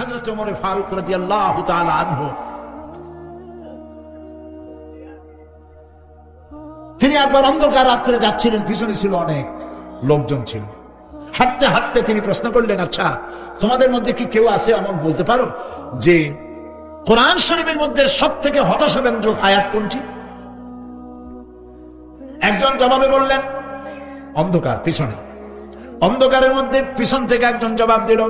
হজরত ওমরে ফারুক রাজি আল্লাহ আনহু। তিনি একবার অন্ধকার রাত্রে যাচ্ছিলেন, পিছনে ছিল অনেক লোকজন ছিল। হাঁটতে হাঁটতে তিনি প্রশ্ন করলেন আচ্ছা তোমাদের মধ্যে কি কেউ আছে এমন বলতে পারো যে কোরআন শরীফের মধ্যে সব থেকে হতাশাব্যঞ্জক আয়াত কোনটি? একজন জবাবে বললেন, অন্ধকার, পিছনে। অন্ধকারের মধ্যে পিছন থেকে একজন জবাব দিল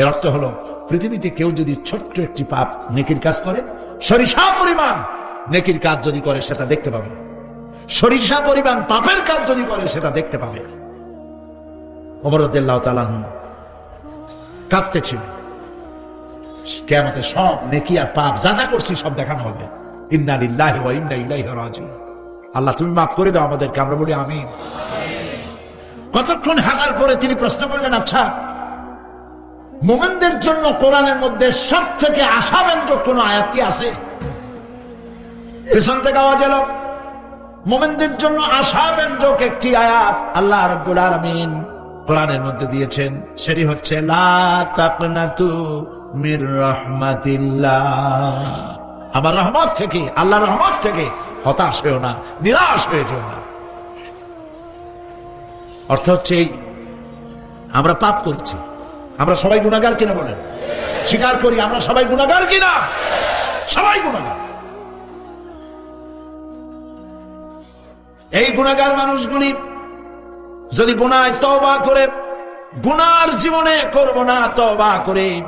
এর অর্থ হলো, পৃথিবীতে কেউ যদি ছোট্ট একটি পাপ নেকির কাজ করে, সরিষা পরিমাণ নেকির কাজ যদি করে, সেটা দেখতে পাবে। সরিষা পরিমাণ পাপের কাজ যদি করে, সেটা দেখতে পাবে। অমরদুল্লাহ তালাহ কাঁদতেছিলেন কেমতে সব নেকি আর পাপ যা যা করছি সব দেখানো হবে। আল্লাহ, তুমি মাফ করে দাও আমাদেরকে, আমরা বলি আমিন। কতক্ষণ হাজার পরে তিনি প্রশ্ন করলেন আচ্ছা মোমেনদের জন্য কোরআনের মধ্যে সব থেকে আশাব্যঞ্জক কোন আয়াত কি আছে? পেছন থেকে আওয়াজ এলো। মোমেনদের জন্য আশাব্যঞ্জক একটি আয়াত, আল্লাহ রব্বুল আলামিন কোরআনের মধ্যে দিয়েছেন, সেটি হচ্ছে আমার রহমত থেকে আল্লাহ রহমত থেকে হতাশ হয়েও না, নিরাশ হয়ে না। অর্থ হচ্ছে আমরা পাপ করছি, আমরা সবাই গুণাগার কিনা বলেন? স্বীকার করি, আমরা সবাই গুণাগার কিনা? সবাই গুণাগার এই গুণাগার মানুষগুলি যদি গুনায় তবা করে, গুনার জীবনে করব না তবা করে,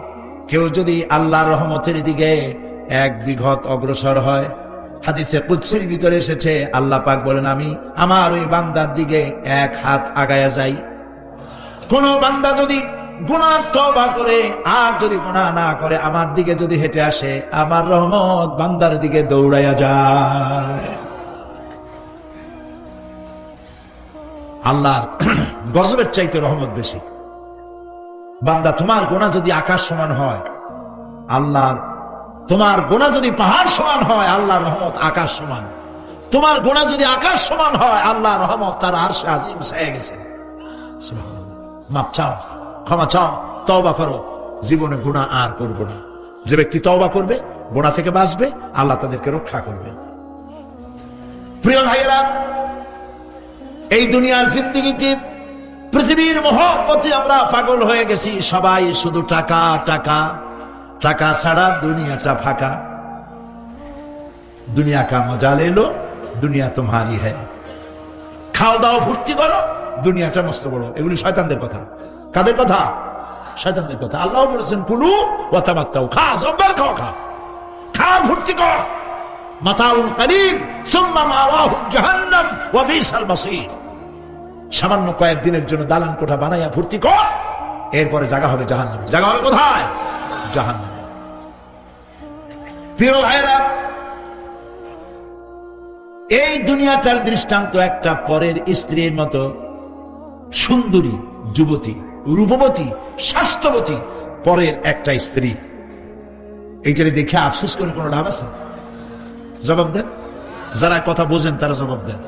কেউ যদি আল্লাহ রহমতের দিকে এক বিঘত অগ্রসর হয়, হাদিসে কুৎসির ভিতরে এসেছে, আল্লাহ পাক বলেন, আমি আমার ওই বান্দার দিকে এক হাত আগায়া যাই। কোন বান্দা যদি গুনার তবা করে, আর যদি গুনাহ না করে, আমার দিকে যদি হেঁটে আসে, আমার রহমত বান্দার দিকে দৌড়াইয়া যায়। আল্লাহর গজবের চাইতে রহমত বেশি। বান্দা, তোমার গোনা যদি আকাশ সমান হয়, আল্লাহর, তোমার গোনা যদি পাহাড় সমান হয়, আল্লাহর রহমত আকাশ সমান। তোমার গোনা যদি আকাশ সমান হয় আল্লাহ রহমত তার আর সে আজিম সায় গেছে। মাপ চাও, ক্ষমা চাও, তওবা করো। জীবনে গুণা আর করব না। যে ব্যক্তি তওবা করবে, গোনা থেকে বাঁচবে, আল্লাহ তাদেরকে রক্ষা করবে। প্রিয় ভাইয়েরা এই দুনিয়ার জিন্দিগিতে, পৃথিবীর মহব্বতে আমরা পাগল হয়ে গেছি। সবাই শুধু টাকা টাকা। টাকা ছাড়া দুনিয়াটা ফাঁকা। দুনিয়া কা মজা লেলো দুনিয়া তোমারই হ্যাঁ খাও দাও, ফুর্তি করো, দুনিয়াটা মস্ত বড়। এগুলি শয়তানদের কথা। কাদের কথা? শয়তানদের কথা। আল্লাহ বলেছেন, কুলু ওয়াতামাত্তাও খা, জব্বার খাও, খা। খা, ফুর্তি কর। সামান্য কয়েকদিনের জন্য দালান কোঠা বানাইয়া ভর্তি কর, এরপরে জায়গা হবে জাহান্নামে। জায়গা হবে কোথায়? জাহান্নামে। প্রিয় ভাইরা এই দুনিয়াটার দৃষ্টান্ত একটা পরের স্ত্রীর মতো সুন্দরী, যুবতী, রূপবতী, স্বাস্থ্যবতী পরের একটা স্ত্রী। এইটারে দেখে আফসোস করে কোনো লাভ আছে? জবাব দেন। যারা কথা বোঝেন, তারা জবাব দেন।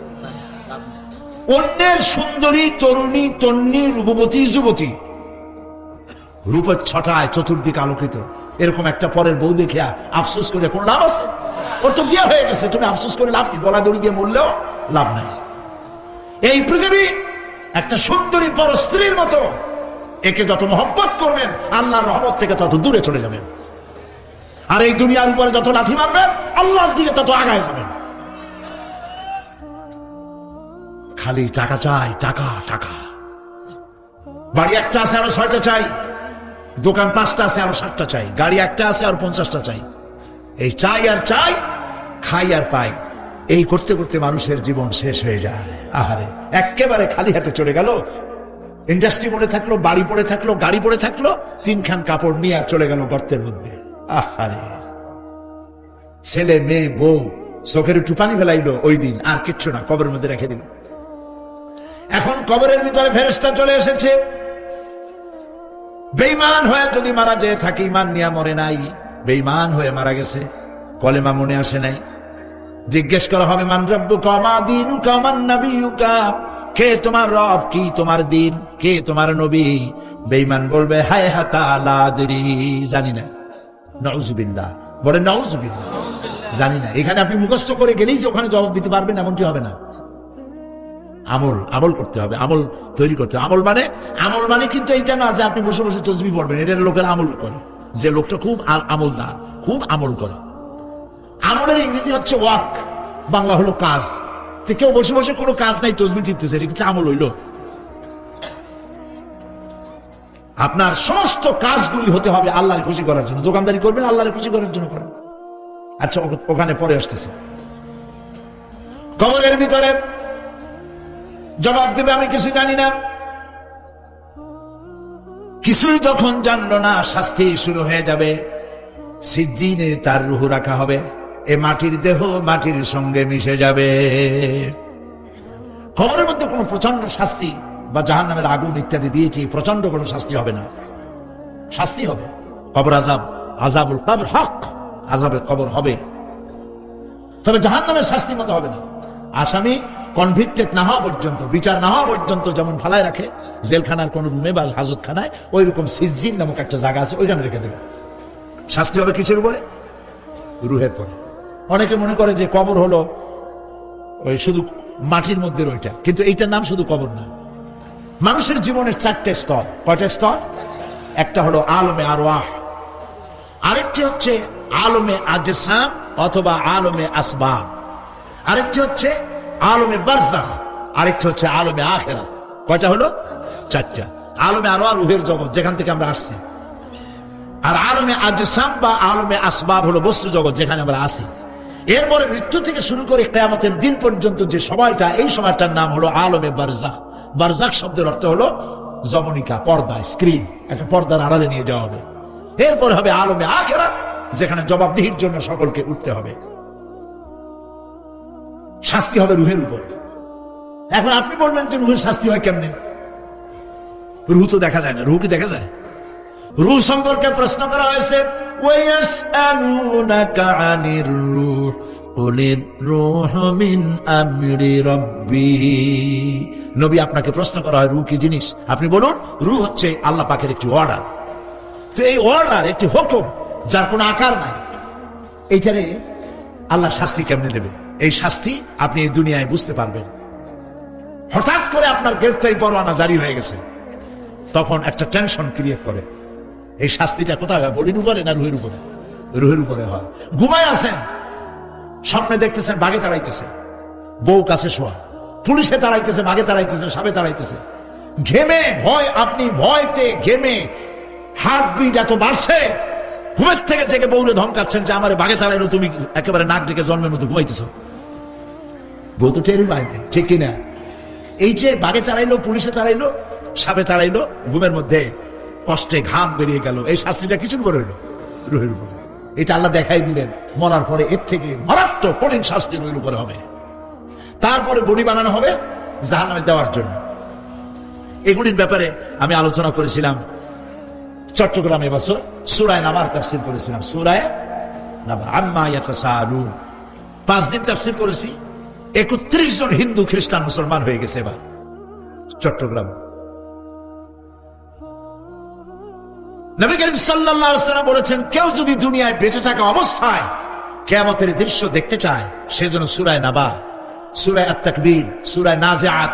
অন্যের সুন্দরী, তরুণী তন্নি রূপবতী, যুবতী, রূপের ছটায় চতুর্দিক আলোকিত। এরকম একটা পরের বউ দেখিয়া আফসোস করে কোন লাভ আছে? ওর তো বিয়ে হয়ে গেছে, তুমি আফসোস করে লাভ কি? গলা দড়ি গিয়ে মরলেও লাভ নাই। এই পৃথিবী একটা সুন্দরী পর স্ত্রীর মতো। একে যত মহব্বত করবেন আল্লাহ রহমত থেকে তত দূরে চলে যাবেন। আর এই দুনিয়ার উপরে যত লাথি মারবেন আল্লাহর দিকে তত আগায় যাবেন খালি টাকা চাই, টাকা টাকা। বাড়ি একটা আছে, আরও ছয়টা চাই। দোকান পাঁচটা আছে, আরও সাতটা চাই। গাড়ি একটা আছে, আর পঞ্চাশটা চাই। এই চাই আর চাই, খাই আর পাই। এই করতে করতে মানুষের জীবন শেষ হয়ে যায়। আহারে, একেবারে খালি হাতে চলে গেল। ইন্ডাস্ট্রি পড়ে থাকল, বাড়ি পড়ে থাকল, গাড়ি পড়ে থাকল, তিনখান কাপড় নিয়ে চলে গেল গর্তের মধ্যে। আহারে। ছেলে, মেয়ে, বউ, চোখের একটু পানি ফেলাইলো ওই দিন, আর কিচ্ছু না, কবরের মধ্যে রেখে দিল। এখন কবরের ভিতরে ফেরেস্তা চলে এসেছে। বেইমান হয়ে যদি মারা যেয়ে থাকে ইমান নিয়ে মরে নাই। বেঈমান হয়ে মারা গেছে, কলেমা মনে আসে নাই। জিজ্ঞেস করা হবে, মান রব্বু কমা দিন কমান নবীকা কে তোমার রব, কি তোমার দিন, কে তোমার নবী? বেইমান বলবে, হায় হাতা জানি না। নউজুবিল্লাহ বলে নউজুবিল্লাহ জানি না। এখানে আপনি মুখস্থ করে গেলেই যে ওখানে জবাব দিতে পারবেন, এমনটি হবে না। আমল আমল করতে হবে। আমল তৈরি করতে হবে। আমল মানে আমল মানে কিন্তু এইটা না যে আপনি বসে বসে তসবি পড়বেন। এটা লোকের আমল করে। যে লোকটা খুব আ- আমলদার, খুব আমল করে। আমলের ইংরেজি হচ্ছে ওয়াক বাংলা হলো কাজ। কেউ বসে বসে কোনো কাজ নাই, তসবি টিপতেছে। এটা আমল হইল। আপনার সমস্ত কাজগুলি হতে হবে আল্লাহর খুশি করার জন্য। দোকানদারি করবেন, আল্লাহর খুশি করার জন্য করেন। আচ্ছা ওখানে পরে আসতেছে। কবরের ভিতরে জবাব দেবে, আমি কিছু জানি না। কিছুই যখন জানলো না, শাস্তি শুরু হয়ে যাবে। সিজিনে তার রুহু রাখা হবে। এ মাটির দেহ মাটির সঙ্গে মিশে যাবে। খবরের মধ্যে কোনো প্রচণ্ড শাস্তি বা জাহান নামের আগুন ইত্যাদি দিয়েছি প্রচণ্ড কোনো শাস্তি হবে না। শাস্তি হবে। কবর আজাব আজাবুল কবর হক আজাবের কবর হবে। তবে জাহান নামের শাস্তি মতো হবে না। আসামি কনভিক্টেড না হওয়া পর্যন্ত, বিচার না হওয়া পর্যন্ত যেমন ফালায় রাখে, জেলখানার কোন রুমে বা হাজতখানায় ওই রকম সিজিন নামক একটা জায়গা আছে, ওইখানে রেখে দেবে। শাস্তি হবে কিসের উপরে? রুহের পরে। অনেকে মনে করে যে কবর হলো ওই শুধু মাটির মধ্যে ওইটা কিন্তু এইটার নাম শুধু কবর না। মানুষের জীবনের চারটে স্তর। কয়টা স্তর? একটা হলো আলমে আরওয়াহ। আরেকটি হচ্ছে আলমে আজসাম অথবা আলমে আসবাব। আরেকটি হচ্ছে আলমে বারজাখ আরেকটি হচ্ছে আলমে আখেরা কয়টা হলো? চারটা। আলমে আরও রুহের জগৎ, যেখান থেকে আমরা আসছি। আর আলমে আজসাম বা আলমে আসবাব হলো বস্তু জগৎ, যেখানে আমরা আসি এরপরে মৃত্যু থেকে শুরু করে কেয়ামতের দিন পর্যন্ত যে সময়টা, এই সময়টার নাম হলো আলমে বারজাখ বারজাক শব্দের অর্থ হলো জমনিকা পর্দা স্ক্রিন একটা পর্দার আড়ালে নিয়ে যাওয়া হবে। এরপর হবে আলমে আখেরা যেখানে জবাবদিহির জন্য সকলকে উঠতে হবে। শাস্তি হবে রুহের উপর। এখন আপনি বলবেন যে রুহের শাস্তি হয় কেমনে? রুহ তো দেখা যায় না। রুহ কি দেখা যায়? রুহ সম্পর্কে প্রশ্ন করা হয়েছে কুলির রোহমিন নবী আপনাকে প্রশ্ন করা হয় রু কি জিনিস? আপনি বলুন রু হচ্ছে আল্লাহ পাকের একটি অর্ডার তো এই অর্ডার একটি হুকুম, যার কোন আকার নাই। এইটারে আল্লাহ শাস্তি কেমনে দেবে? এই শাস্তি আপনি এই দুনিয়ায় বুঝতে পারবেন। হঠাৎ করে আপনার গ্রেপ্তারি পরোয়ানা জারি হয়ে গেছে। তখন একটা টেনশন ক্রিয়েট করে। এই শাস্তিটা কোথায় হয়? বডির উপরে না রুহের উপরে? রুহের উপরে হয়। ঘুমায় আছেন। স্বপ্নে দেখতেছেন, বাঘে তাড়াইতেছে। বউ কাছে শোয়া। পুলিশে তাড়াইতেছে, বাঘে তাড়াইতেছে, সাপে তাড়াইতেছে। ঘেমে, ভয়, আপনি ভয়তে ঘেমে হার্টবিট এত বাড়ছে। ঘুমের থেকে থেকে বউরে ধমকাচ্ছেন যে, আমার বাঘে তাড়াইলো, তুমি একেবারে নাক ডেকে জন্মের মতো ঘুমাইতেছ। বউ তো টেরি পায় ঠিক কিনা? এই যে বাঘে তাড়াইলো, পুলিশে তাড়াইলো, সাপে তাড়াইলো, ঘুমের মধ্যে কষ্টে ঘাম বেরিয়ে গেল। এই শাস্তিটা কিছুর উপরে হইল রুহের উপরে। এটা আল্লাহ দেখাই দিলেন। মরার পরে এর থেকে মারাত্মক কঠিন শাস্তি রুহের উপরে হবে। তারপরে বডি বানানো হবে জাহান্নামে দেওয়ার জন্য। এগুলির ব্যাপারে আমি আলোচনা করেছিলাম চট্টগ্রাম এবছর। সুরায় নামার তাফসির করেছিলাম। সুরায় নামা আম্মা পাঁচ দিন তাফসির করেছি। একত্রিশ জন হিন্দু খ্রিস্টান মুসলমান হয়ে গেছে এবার। চট্টগ্রাম। নবী করিম ওয়াসাল্লাম বলেছেন, কেউ যদি দুনিয়ায় বেঁচে থাকা অবস্থায় কেয়ামতের দৃশ্য দেখতে চায় সেজন্য সূরায় নাবা, সূরায় আত-তাকবীর, সূরায় নাজিআত,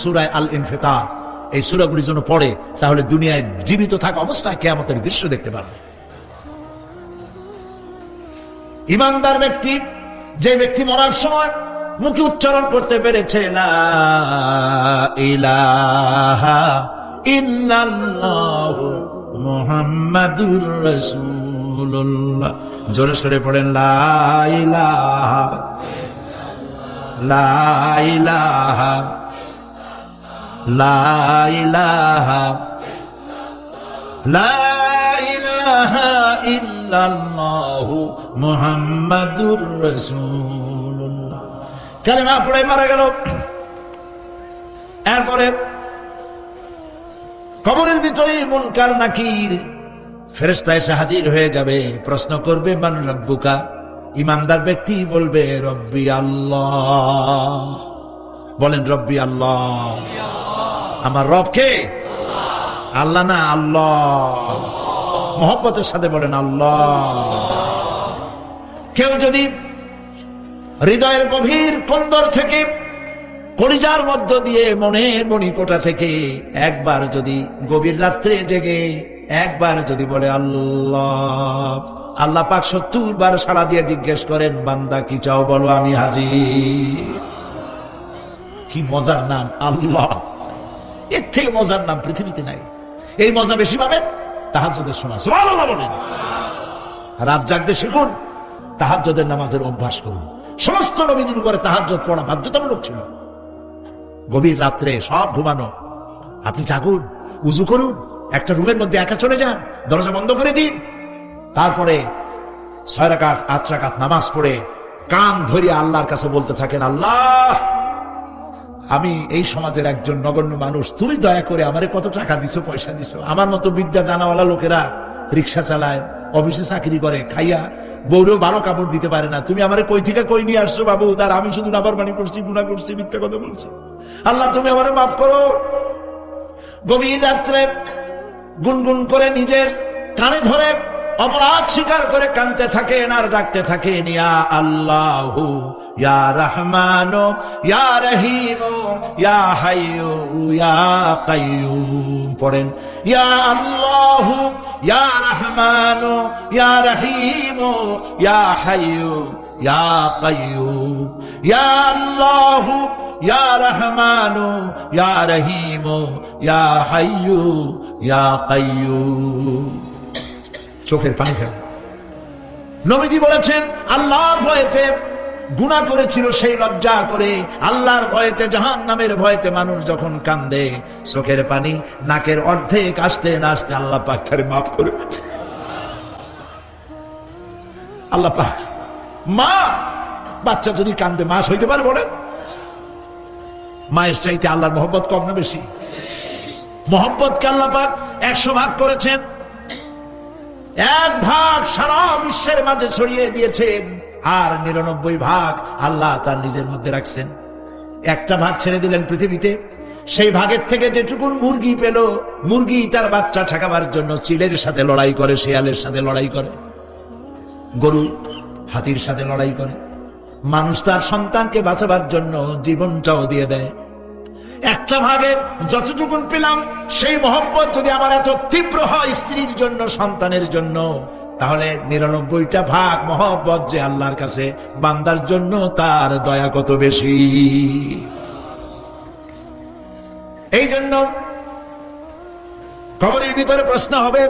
সূরায় আল ইনফিতার এই সূরাগুলি যেন পড়ে, তাহলে দুনিয়ায় জীবিত থাকা অবস্থায় কেয়ামতের দৃশ্য দেখতে পারবে। ইমানদার ব্যক্তি, যে ব্যক্তি মরার সময় মুখে উচ্চারণ করতে পেরেছে, লা ইলাহা ইল্লাল্লাহু মুহাম্মাদুর রাসূলুল্লাহ। জোরে সরে পড়েন, লা ইলাহা লা ইলাহা লা ইলাহা লা ইলাহা ইল্লাল্লাহু। মুহাম্মাদুর রাসূলুল্লাহ। কালেমা পড়ে মারা গেল। এরপরে কবরের ভিতরে মুনকার নাকির? ফেরেস্তা এসে হাজির হয়ে যাবে। প্রশ্ন করবে, মান রব্বুকা? ইমানদার ব্যক্তি বলবে, রব্বি আল্লাহ। বলেন, রব্বি আল্লাহ। আমার রব কে? আল্লাহ না আল্লাহ। মোহব্বতের সাথে বলেন, আল্লাহ। কেউ যদি হৃদয়ের গভীর কন্দর থেকে কলিজার মধ্য দিয়ে মনের মণিকোটা থেকে একবার যদি গভীর রাত্রে জেগে, একবার যদি বলে, আল্লাহ। আল্লাহ পাক সত্তর বার সাড়া দিয়ে জিজ্ঞেস করেন, বান্দা, কি চাও বলো, আমি হাজি কি মজার নাম, আল্লাহ। এর থেকে মজার নাম পৃথিবীতে নাই। এই মজা বেশি পাবেন সময়। সুবহানাল্লাহ বলেন। রাত জাগতে শিখুন, তাহাজ্জুদের নামাজের অভ্যাস করুন। সমস্ত নবীদের উপরে তাহাজ্জুদ পড়া বাধ্যতামূলক ছিল। গভীর রাত্রে সব ঘুমানো। আপনি জাগুন, উজু করুন, একটা রুমের মধ্যে একা চলে যান, দরজা বন্ধ করে দিন। তারপরে ছয় রাকাত, আট নামাজ পড়ে কান ধরিয়ে আল্লাহর কাছে বলতে থাকেন, আল্লাহ, আমি এই সমাজের একজন নগণ্য মানুষ, তুমি দয়া করে আমারে কত টাকা দিছো, পয়সা দিছো? আমার মতো বিদ্যা জানাওয়ালা লোকেরা রিক্সা চালায়, অফিসে চাকরি করে, খাইয়া বউরেও ভালো কাপড় দিতে পারে না। তুমি আমারে কই থেকে কই নিয়ে আসছো বাবু? তার আমি শুধু নাবার মানি করছি গুণা করছি, মিথ্যা কথা বলছি। আল্লাহ, তুমি আমারে মাফ করো। গভীর রাত্রে গুনগুন করে নিজের কানে ধরে অপরাধ স্বীকার করে কানতে থাকেন আর ডাকতে থাকেন, ইয়া আল্লাহ, ইয়া রহমান, ইয়া রহিম, ইয়া হাইয়ু, ইয়া কাইয়ুম। পড়েন, ইয়া আল্লাহ, ইয়া রহমান, ইয়া রহিম, ইয়া হাইয়ু, ইয়া কাইয়ুম। ইয়া আল্লাহ ইয়া রহমান, ইয়া রহিম, ইয়া হাইয়ু, ইয়া কাইয়ুম চোখের পানি ফেলে। নবীজি বলেছেন, আল্লাহর ভয়েতে গুণা করেছিল সেই লজ্জা করে আল্লাহর ভয়েতে জাহান নামের ভয়েতে মানুষ যখন কান্দে, চোখের পানি নাকের অর্ধেক আসতে না আসতে আল্লাহ পাক তারে মাফ করে আল্লাহ পাক, মা, বাচ্চা যদি কান্দে মাস হইতে পারে বলে মায়ের চাইতে আল্লাহর মোহব্বত কম না বেশি? মোহব্বতকে আল্লাহ পাক একশো ভাগ করেছেন? এক ভাগ সারা বিশ্বের মাঝে ছড়িয়ে দিয়েছেন। আর নিরানব্বই ভাগ আল্লাহ তার নিজের মধ্যে রাখছেন। একটা ভাগ ছেড়ে দিলেন পৃথিবীতে। সেই ভাগের থেকে যেটুকুন মুরগি পেল, মুরগি তার বাচ্চা ঠেকাবার জন্য চিলের সাথে লড়াই করে, শেয়ালের সাথে লড়াই করে। গরু হাতির সাথে লড়াই করে। মানুষ তার সন্তানকে বাঁচাবার জন্য জীবনটাও দিয়ে দেয়। একটা ভাগের যতটুকুন পেলাম, সেই মহব্বত যদি আমার এত তীব্র হয় স্ত্রীর জন্য, সন্তানের জন্য, তাহলে নিরানব্বইটা ভাগ মহব্বত যে আল্লাহর কাছে, বান্দার জন্য তার দয়া কত বেশি? এই জন্য খবরের ভিতরে প্রশ্ন হবে,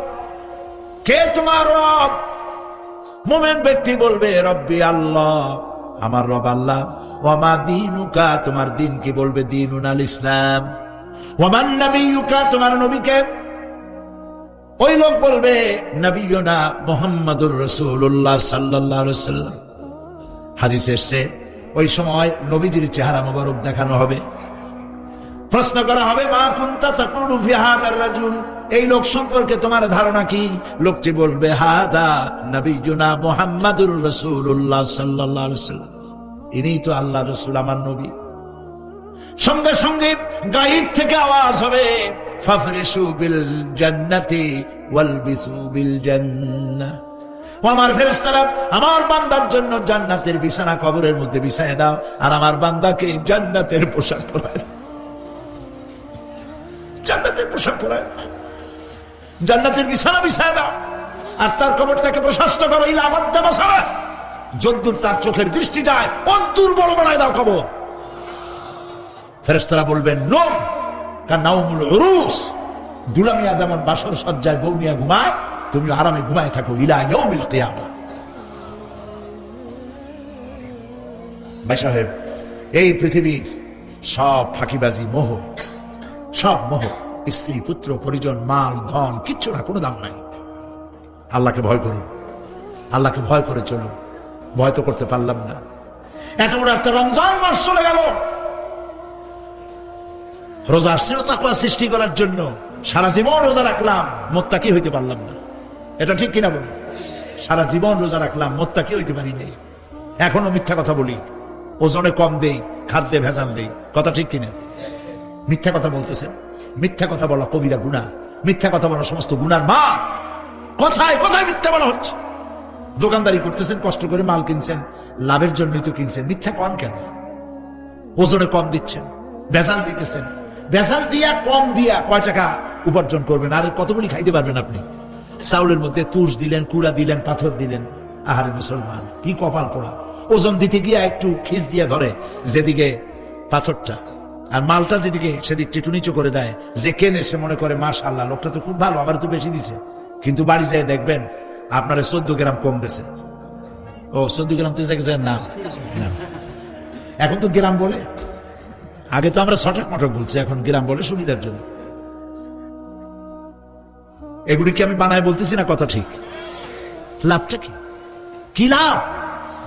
কে তোমার রব? মোমেন ব্যক্তি বলবে, রব্বি আল্লাহ। আমার রব আল্লাহ ওমা দিনুকা তোমার দিন কি বলবে? দিনুন আল ইসলাম ওমান নবীকা তোমার নবীকে। ওই লোক বলবে নবীনা মোহাম্মদুর রসুল্লাহ সাল্লাহ সাল্লাম হাদিস এসছে, ওই সময় নবীজির চেহারা মোবারক দেখানো হবে। প্রশ্ন করা হবে, মা কুন্তা তাকুলু ফি হাদার রাজুল এই লোক সম্পর্কে তোমার ধারণা কি? লোকটি বলবে, হাদা মুহাম্মাদুর সাল্লাম। ইনি তো আল্লাহ রসুল, আমার নবী। সঙ্গে সঙ্গে গাইড থেকে আওয়াজ হবে, ফাফরিসু বিল জান্নাতি বিল জান্নাহ আমার আমার বান্দার জন্য জান্নাতের বিছানা কবরের মধ্যে বিছায় দাও, আর আমার বান্দাকে জান্নাতের পোশাক পরায় জান্নাতের পোশাক পরায়। জান্নাতের বিছানা বিছায় দাও। আর তার কবরটাকে প্রশস্ত করো, ইলা বাসারা। যদ্দূর তার চোখের দৃষ্টি যায়, অন্তর বড় বানায় দাও কবর। ফেরেস্তারা বলবেন, নোম কার নাউমুল দুলামিয়া যেমন বাসর সজ্জায় বৌমিয়া ঘুমায় তুমি আরামে ঘুমায় থাকো, ইলা ইয়াউমিল কিয়ামা। ভাই সাহেব, এই পৃথিবীর সব ফাঁকিবাজি মোহ, সব মোহ। স্ত্রী, পুত্র, পরিজন, মাল, ধন, কিচ্ছু না, কোনো দাম নাই। আল্লাহকে ভয় করুন। আল্লাহকে ভয় করে চলুন। ভয় তো করতে পারলাম না। এত বড় একটা রমজান মাস চলে গেল। রোজার তাকওয়া সৃষ্টি করার জন্য সারা জীবন রোজা রাখলাম মোত্তা কি হইতে পারলাম না। এটা ঠিক কিনা বলি সারা জীবন রোজা রাখলাম মোত্তা কি হইতে পারি নেই। এখনও মিথ্যা কথা বলি। ওজনে কম দেই, খাদ্যে ভেজাল দেই। কথা ঠিক কিনা? মিথ্যা কথা বলতেছেন? মিথ্যা কথা বলা কবিরা গুণা, মিথ্যা কথা বলা সমস্ত গুনার মা। কথায় কথায় মিথ্যা বলা হচ্ছে। দোকানদারি করতেছেন, কষ্ট করে মাল কিনছেন, লাভের জন্যই তো কিনছেন। মিথ্যা কম কেন? ওজনে কম দিচ্ছেন বেজাল দিতেছেন। বেজাল দিয়া, কম দিয়া কয় টাকা উপার্জন করবেন? আর কতগুলি খাইতে পারবেন আপনি? চাউলের মধ্যে তুষ দিলেন, কুড়া দিলেন, পাথর দিলেন। আহারে মুসলমান, কি কপাল পোড়া। ওজন দিতে গিয়া একটু খিস দিয়া ধরে, যেদিকে পাথরটা। আর মালটা যেদিকে সেদিক টিটু নিচু করে দেয়, যে কেনে সে মনে করে মাস আল্লাহ লোকটা তো খুব ভালো, আবার তো বেশি দিছে। কিন্তু বাড়ি যায় দেখবেন, আপনার চোদ্দ গ্রাম কম দিছে। ও, চোদ্দ গ্রাম তো না। এখন তো গ্রাম বলে। আগে তো আমরা ছটক মটক বলছি, এখন গ্রাম বলে সুবিধার জন্য। এগুলি কি আমি বানায় বলতেছি না কথা ঠিক? লাভটা কি? কি লাভ?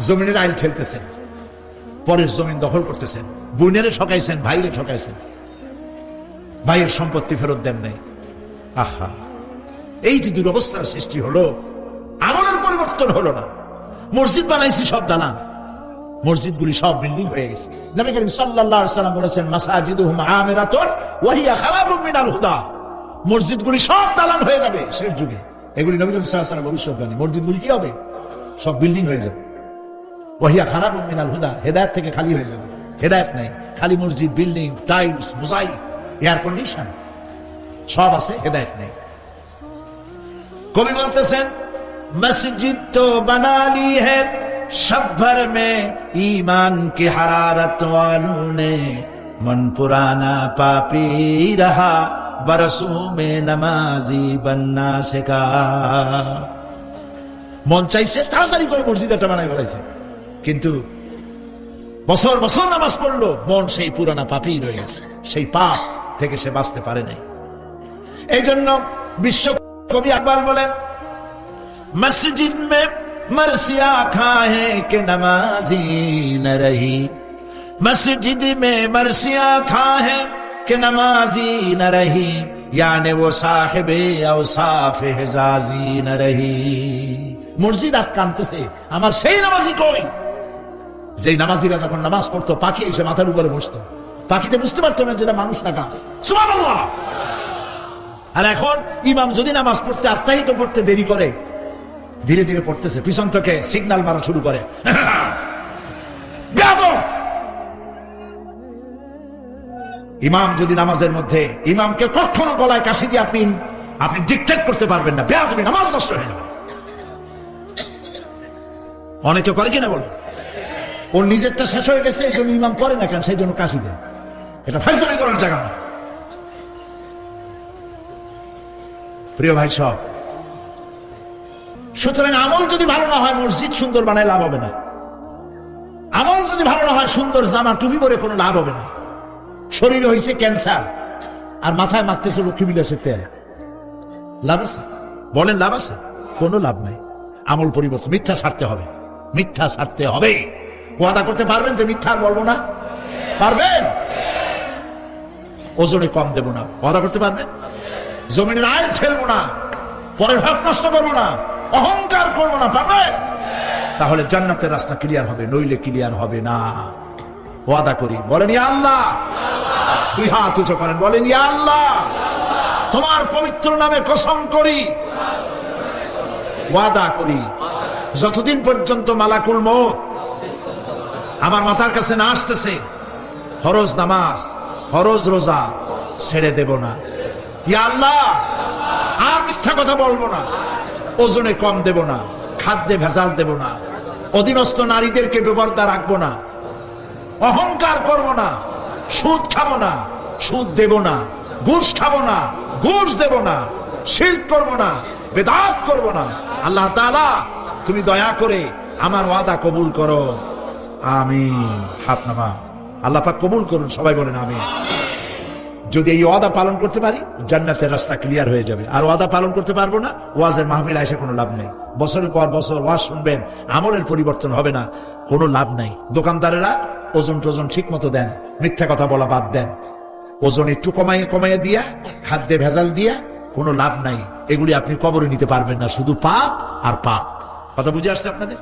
জমিনের আইল ঠেলতেছেন। পরের জমিন দখল করতেছেন। বোনেরে ঠকাইছেন, ভাইরে ঠকাইছেন। ভাইয়ের সম্পত্তি ফেরত দেন নাই। আহা। এই যে দুরবস্থার সৃষ্টি হলো, আমলের পরিবর্তন হলো না। মসজিদ বানাইছি সব দালান। মসজিদগুলি সব বিল্ডিং হয়ে গেছে। নবী করিম সাল্লাম বলেছেন হুদা। মসজিদগুলি সব দালান হয়ে যাবে শেষ যুগে। এগুলি নবী করিম সাল্লাম ভবিষ্যৎবাণী। মসজিদগুলি কি হবে? সব বিল্ডিং হয়ে যাবে। ওহিয়া খারাপ মিনাল হুদা। হেদায়ত থেকে খালি হয়ে যাবে। হেদায়ত নাই। খালি মসজিদ, বিল্ডিং, টাইলস মোজাই এয়ার কন্ডিশন, সব আছে, হেদায়ত নেই। কবি বলতেছেন, মসজিদ তো বানালি হে সব ভর মে ইমান কে হারারত ওয়ালু নে মন পুরানা পাপি রহা বরসু মে নমাজি বন্না শেখা মন চাইছে, তাড়াতাড়ি করে মসজিদ একটা বানাই ফেলাইছে। কিন্তু বছর বছর নামাজ পড়ল, মন সেই পুরানা পাপই রয়ে গেছে। সেই পাপ থেকে সে বাঁচতে পারে নাই। এই জন্য বিশ্ব কবি আকবাল বলেন, মসজিদ মে মরসিয়া খা হে কে নমাজি মসজিদ মে মরসিয়া খা হে কে নমাজি ন ইয়ানে ও সাহেবে আওসাফ হেজাজি ন মসজিদ আর কানতেছে আমার সেই নামাজি কই? যেই নামাজিরা যখন নামাজ পড়তো, পাখি এসে মাথার উপরে বসতো। পাখিতে বুঝতে পারতো না যেটা মানুষ না গাছ। আর এখন ইমাম যদি নামাজ পড়তে, আত্মাহিত করতে দেরি করে, ধীরে ধীরে পড়তেছে। পিছন থেকে সিগন্যাল মারা শুরু করে। ইমাম যদি নামাজের মধ্যে, ইমামকে কখনো গলায় কাশি দিয়ে আপনি আপনি ডিকটেট করতে পারবেন না। বেয়া তুমি নামাজ নষ্ট হয়ে যাবে। অনেকে করে কিনা বলো ওর নিজেরটা শেষ হয়ে গেছে, এই জন্য ইমাম করে না কেন? সেই জন্য কাশি দেয়। এটা ফাইজলামি করার জায়গা নয়। প্রিয় ভাই সব, সুতরাং আমল যদি ভালো না হয়, মসজিদ সুন্দর বানায় লাভ হবে না। আমল যদি ভালো না হয়, সুন্দর জামা টুপি পরে কোনো লাভ হবে না। শরীরে হয়েছে ক্যান্সার, আর মাথায় মারতেছে লক্ষ্মী বিলাসের তেল। লাভ আছে? বলেন লাভ আছে? কোনো লাভ নাই। আমল পরিবর্তন, মিথ্যা ছাড়তে হবে। মিথ্যা ছাড়তে হবে। ওয়াদা করতে পারবেন যে মিথ্যা আর বলব না? পারবেন? ওজনে কম দেব না। ওয়াদা করতে পারবেন? জমিনের আয় ঠেলবো না। পরের হক নষ্ট করব না। অহংকার করব না। পারবেন? তাহলে জান্নাতের রাস্তা ক্লিয়ার হবে, নইলে ক্লিয়ার হবে না। ওয়াদা করি। বলেন আল্লাহ! দুই হাত উঁচু করেন। বলেন আল্লাহ! তোমার পবিত্র নামে কসম করি। ওয়াদা করি। যতদিন পর্যন্ত মালাকুল মত আমার মাথার কাছে না আসতেছে। হরজ নামাজ হরজ রোজা ছেড়ে দেব না। ইয়া আল্লাহ, আর মিথ্যা কথা বলব না। ওজনে কম দেব না, খাদ্যে ভেজাল দেব না। অধীনস্থ নারীদেরকে বেবর্দা রাখব না। অহংকার করব না। সুদ খাব না, সুদ দেব না। ঘুষ খাব না, ঘুষ দেব না। শিল্প করব না, বেদাত করব না। আল্লাহ তাআলা, তুমি দয়া করে আমার ওয়াদা কবুল করো। আমিন, হাত নামা। আল্লাহ পাক কবুল করুন, সবাই বলেন আমিন। যদি এই ওয়াদা পালন করতে পারি, জান্নাতের রাস্তা ক্লিয়ার হয়ে যাবে। আর ওয়াদা পালন করতে পারব না, ওয়াজের মাহফিল এসে কোনো লাভ নেই। বছরের পর বছর ওয়াজ শুনবেন, আমলের পরিবর্তন হবে না, কোনো লাভ নাই। দোকানদারেরা ওজন টোজন ঠিক মতো দেন, মিথ্যা কথা বলা বাদ দেন। ওজন একটু কমাইয়ে কমাইয়ে দিয়া, খাদ্যে ভেজাল দিয়া, কোনো লাভ নাই। এগুলি আপনি কবরে নিতে পারবেন না, শুধু পাপ আর পাপ। কথা বুঝে আসছে আপনাদের?